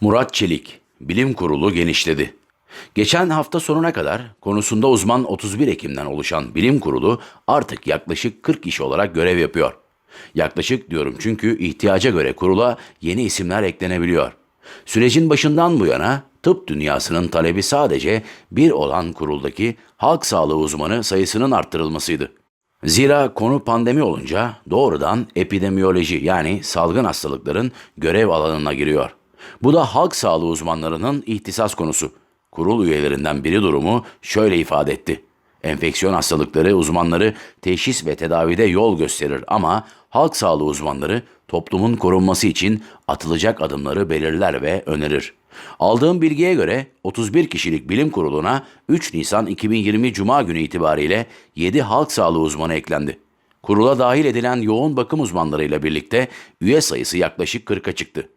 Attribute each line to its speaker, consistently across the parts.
Speaker 1: Murat Çelik, Bilim Kurulu genişledi. Geçen hafta sonuna kadar konusunda uzman 31 Ekim'den oluşan Bilim Kurulu artık yaklaşık 40 kişi olarak görev yapıyor. Yaklaşık diyorum çünkü ihtiyaca göre kurula yeni isimler eklenebiliyor. Sürecin başından bu yana tıp dünyasının talebi sadece bir olan kuruldaki halk sağlığı uzmanı sayısının arttırılmasıydı. Zira konu pandemi olunca doğrudan epidemiyoloji yani salgın hastalıkların görev alanına giriyor. Bu da halk sağlığı uzmanlarının ihtisas konusu. Kurul üyelerinden biri durumu şöyle ifade etti. Enfeksiyon hastalıkları uzmanları teşhis ve tedavide yol gösterir ama halk sağlığı uzmanları toplumun korunması için atılacak adımları belirler ve önerir. Aldığım bilgiye göre 31 kişilik bilim kuruluna 3 Nisan 2020 Cuma günü itibariyle 7 halk sağlığı uzmanı eklendi. Kurula dahil edilen yoğun bakım uzmanlarıyla birlikte üye sayısı yaklaşık 40'a çıktı.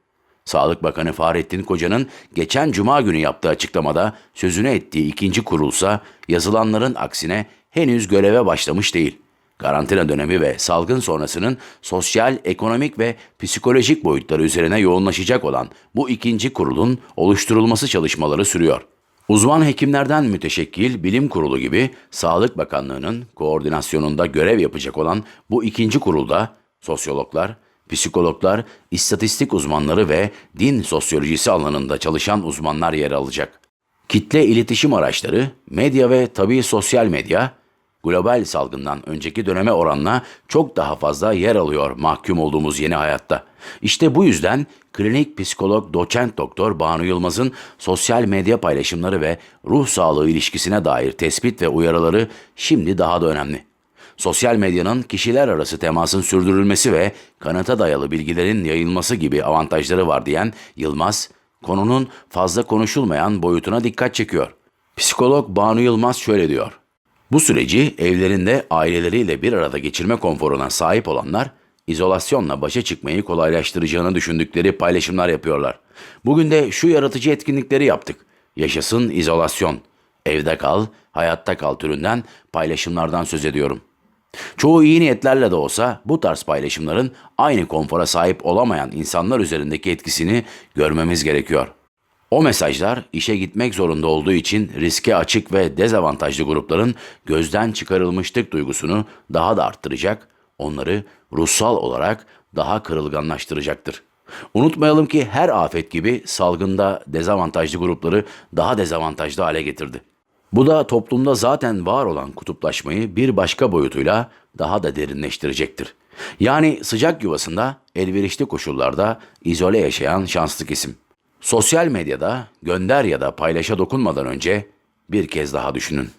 Speaker 1: Sağlık Bakanı Fahrettin Koca'nın geçen cuma günü yaptığı açıklamada sözüne ettiği ikinci kurulsa yazılanların aksine henüz göreve başlamış değil. Karantina dönemi ve salgın sonrasının sosyal, ekonomik ve psikolojik boyutları üzerine yoğunlaşacak olan bu ikinci kurulun oluşturulması çalışmaları sürüyor. Uzman hekimlerden müteşekkil bilim kurulu gibi Sağlık Bakanlığı'nın koordinasyonunda görev yapacak olan bu ikinci kurulda sosyologlar, psikologlar, istatistik uzmanları ve din sosyolojisi alanında çalışan uzmanlar yer alacak. Kitle iletişim araçları, medya ve tabii sosyal medya, global salgından önceki döneme oranla çok daha fazla yer alıyor mahkum olduğumuz yeni hayatta. İşte bu yüzden klinik psikolog doçent doktor Banu Yılmaz'ın sosyal medya paylaşımları ve ruh sağlığı ilişkisine dair tespit ve uyarıları şimdi daha da önemli. Sosyal medyanın kişiler arası temasın sürdürülmesi ve kanıta dayalı bilgilerin yayılması gibi avantajları var diyen Yılmaz, konunun fazla konuşulmayan boyutuna dikkat çekiyor. Psikolog Banu Yılmaz şöyle diyor. Bu süreci evlerinde aileleriyle bir arada geçirme konforuna sahip olanlar, izolasyonla başa çıkmayı kolaylaştıracağını düşündükleri paylaşımlar yapıyorlar. Bugün de şu yaratıcı etkinlikleri yaptık. Yaşasın izolasyon, evde kal, hayatta kal türünden paylaşımlardan söz ediyorum. Çoğu iyi niyetlerle de olsa bu tarz paylaşımların aynı konfora sahip olamayan insanlar üzerindeki etkisini görmemiz gerekiyor. O mesajlar işe gitmek zorunda olduğu için riske açık ve dezavantajlı grupların gözden çıkarılmışlık duygusunu daha da arttıracak, onları ruhsal olarak daha kırılganlaştıracaktır. Unutmayalım ki her afet gibi salgında dezavantajlı grupları daha dezavantajlı hale getirdi. Bu da toplumda zaten var olan kutuplaşmayı bir başka boyutuyla daha da derinleştirecektir. Yani sıcak yuvasında elverişli koşullarda izole yaşayan şanslı kesim. Sosyal medyada gönder ya da paylaşa dokunmadan önce bir kez daha düşünün.